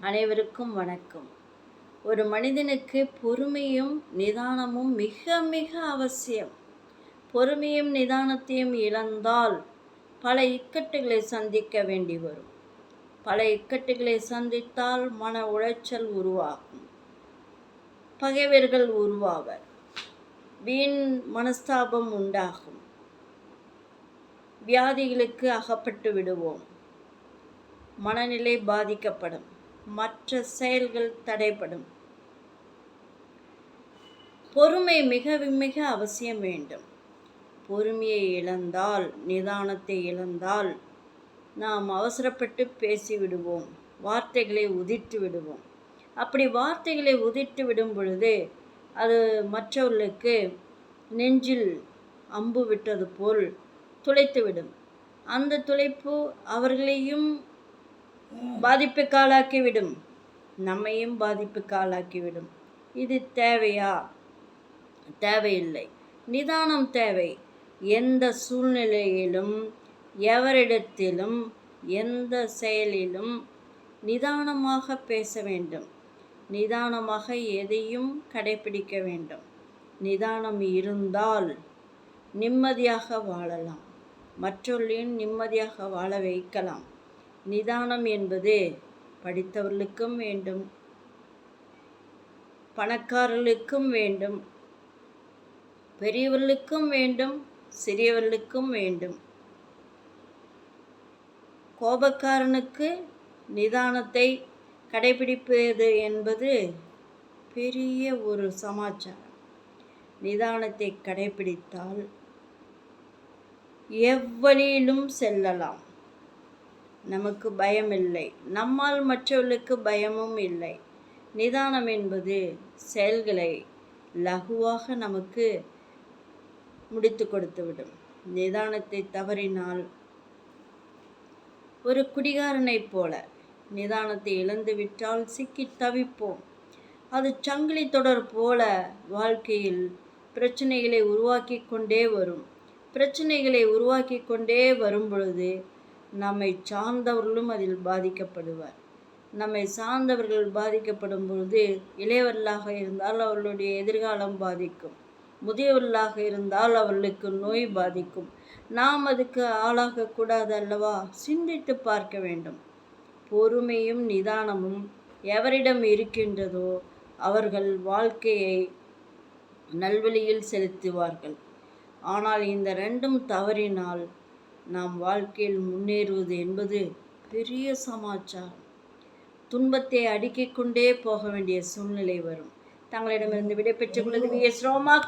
அனைவருக்கும் வணக்கம். ஒரு மனிதனுக்கு பொறுமையும் நிதானமும் மிக மிக அவசியம். பொறுமையும் நிதானத்தையும் இழந்தால் பல இக்கட்டுகளை சந்திக்க வேண்டி வரும். பல இக்கட்டுகளை சந்தித்தால் மன உளைச்சல் உருவாகும். பகைவர்கள் உருவாவர். வீண் மனஸ்தாபம் உண்டாகும். வியாதிகளுக்கு அகப்பட்டு விடுவோம். மனநிலை பாதிக்கப்படும். மற்ற செயல்கள் தடைப்படும் பொறுமை மிக மிக அவசியம் வேண்டும். பொறுமையை இழந்தால் நிதானத்தை இழந்தால் நாம் அவசரப்பட்டு பேசிவிடுவோம். வார்த்தைகளை உதிட்டு விடுவோம். அப்படி வார்த்தைகளை உதிட்டு விடும் பொழுது அது மற்றவர்களுக்கு நெஞ்சில் அம்பு விட்டது போல் துளைத்துவிடும் அந்த துளைப்பு அவர்களையும் பாதிப்புக்கு ஆளாக்கிவிடும் நம்மையும் பாதிப்புக்கு ஆளாக்கிவிடும் இது தேவையா? தேவையில்லை. நிதானம் தேவை. எந்த சூழ்நிலையிலும் எவரிடத்திலும் எந்த செயலிலும் நிதானமாக பேச வேண்டும். நிதானமாக எதையும் கடைபிடிக்க வேண்டும். நிதானம் இருந்தால் நிம்மதியாக வாழலாம். மற்றொல்லையும் நிம்மதியாக வாழ வைக்கலாம். நிதானம் என்பது படித்தவர்களுக்கும் வேண்டும் பணக்காரர்களுக்கும் வேண்டும் பெரியவர்களுக்கும் வேண்டும் சிறியவர்களுக்கும் வேண்டும். கோபக்காரனுக்கு நிதானத்தை கடைபிடிப்பது என்பது பெரிய ஒரு சமாச்சாரம். நிதானத்தை கடைபிடித்தால் எவ்வழியிலும் செல்லலாம். நமக்கு பயம் இல்லை நம்மால் மற்றவர்களுக்கு பயமும் இல்லை. நிதானம் என்பது செயல்களை லகுவாக நமக்கு முடித்து கொடுத்துவிடும் நிதானத்தை தவறினால் ஒரு குடிகாரனைப் போல நிதானத்தை இழந்துவிட்டால் சிக்கி தவிப்போம். அது சங்கிலி தொடர் போல வாழ்க்கையில் பிரச்சனைகளை உருவாக்கி கொண்டே வரும். பிரச்சனைகளை உருவாக்கி கொண்டே வரும் பொழுது நம்மை சார்ந்தவர்களும் அதில் பாதிக்கப்படுவார். நம்மை சார்ந்தவர்கள் பாதிக்கப்படும் பொழுது இளையவர்களாக இருந்தால் அவர்களுடைய எதிர்காலம் பாதிக்கும். முதியவர்களாக இருந்தால் அவர்களுக்கு நோய் பாதிக்கும். நாம் அதுக்கு ஆளாகக்கூடாது அல்லவா? சிந்தித்து பார்க்க வேண்டும். பொறுமையும் நிதானமும் எவரிடம் இருக்கின்றதோ அவர்கள் வாழ்க்கையை நல்வழியில் செலுத்துவார்கள். ஆனால் இந்த ரெண்டும் தவறினால் நாம் வாழ்க்கையில் முன்னேறுவது என்பது பெரிய சமாச்சாரம். துன்பத்தை அடுக்கிக் கொண்டே போக வேண்டிய சூழ்நிலை வரும். தங்களிடமிருந்து விடைபெற்றுக் கொள்வது வி எஸ் ரோமா